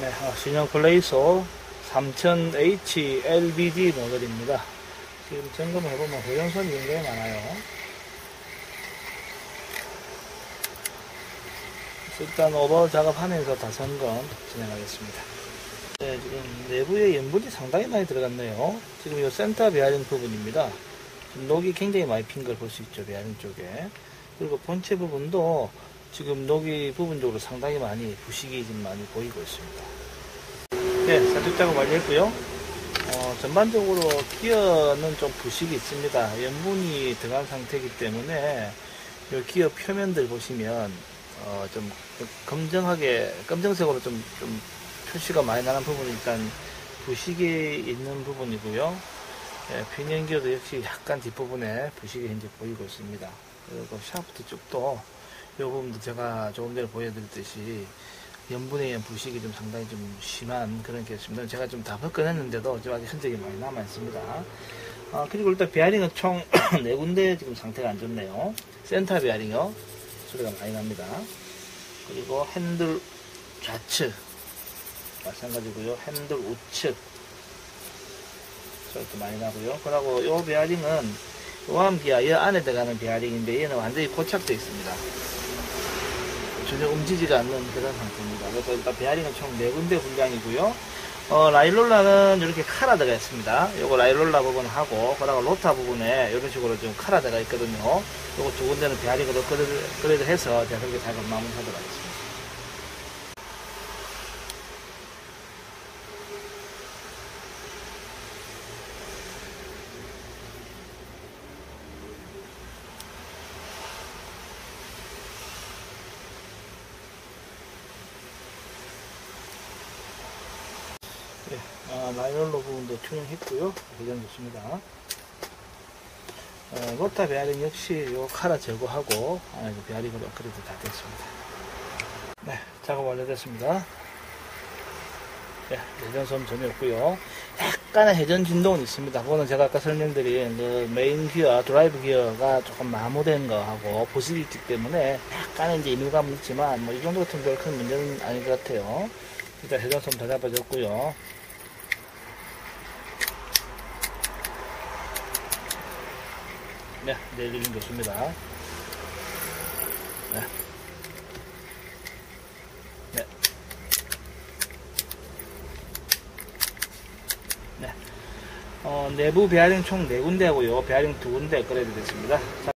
네, 어, 신형 플레이소 3000H LBD 모델입니다. 지금 점검을 해보면 호연선이 굉장히 많아요. 일단 오버 작업하면서 다 점검 진행하겠습니다. 네, 지금 내부에 염분이 상당히 많이 들어갔네요. 지금 이 센터 베어링 부분입니다. 녹이 굉장히 많이 핀 걸 볼 수 있죠, 베어링 쪽에. 그리고 본체 부분도 지금 녹이 부분적으로 상당히 많이 부식이 좀 많이 보이고 있습니다. 네, 살짝 작업 완료했고요. 어, 전반적으로 기어는 좀 부식이 있습니다. 염분이 들어간 상태이기 때문에 이 기어 표면들 보시면 어, 좀 검정하게 검정색으로 좀, 좀 표시가 많이 나는 부분이 일단 부식이 있는 부분이고요. 예, 평연기어도 역시 약간 뒷부분에 부식이 현재 보이고 있습니다. 그리고 샤프트 쪽도 이 부분도 제가 조금 전에 보여드렸듯이 염분에 의한 부식이 좀 상당히 좀 심한 그런 게 있습니다. 제가 좀 다 벗겨냈는데도 지금 아직 흔적이 많이 남아 있습니다. 아, 그리고 일단 베어링은 총 네 군데 지금 상태가 안 좋네요. 센터 베어링요. 소리가 많이 납니다. 그리고 핸들 좌측 마찬가지고요. 핸들 우측 소리도 많이 나고요. 그리고 이 베어링은 요암기아 이 안에 들어가는 베어링인데 얘는 완전히 고착되어 있습니다. 전혀 움직이지 않는 그런 상태입니다. 그래서 일단 베어링은 총 4군데 분량이고요. 어, 라일롤라는 이렇게 카라 들어가 있습니다. 요거 라일롤라 부분 하고, 그다가 로타 부분에 이런 식으로 좀 카라 들어가 있거든요. 요거 두 군데는 베어링으로 끌어들 해서 제가 그렇게 작업 마무리하도록 하겠습니다. 예, 아, 라이롤러 부분도 튜닝했고요. 회전 좋습니다. 어, 로타 베어링 역시 요 카라 제거하고 아, 이제 베어링으로 업그레이드 다 됐습니다. 네, 작업 완료됐습니다. 네, 회전섬 전혀 없고요. 약간의 회전 진동은 있습니다. 그거는 제가 아까 설명드린 그 메인 기어, 드라이브 기어가 조금 마모된 거하고 있기 때문에 약간의 이제 이물감은 있지만 뭐 이 정도 같은 별큰 문제는 아닌 것 같아요. 일단 회전섬 다 잡아줬고요. 네, 내리긴 좋습니다. 네. 네. 네. 어, 내부 베어링 총 4군데하고요. 베어링 2군데 업그레이드 됐습니다. 자,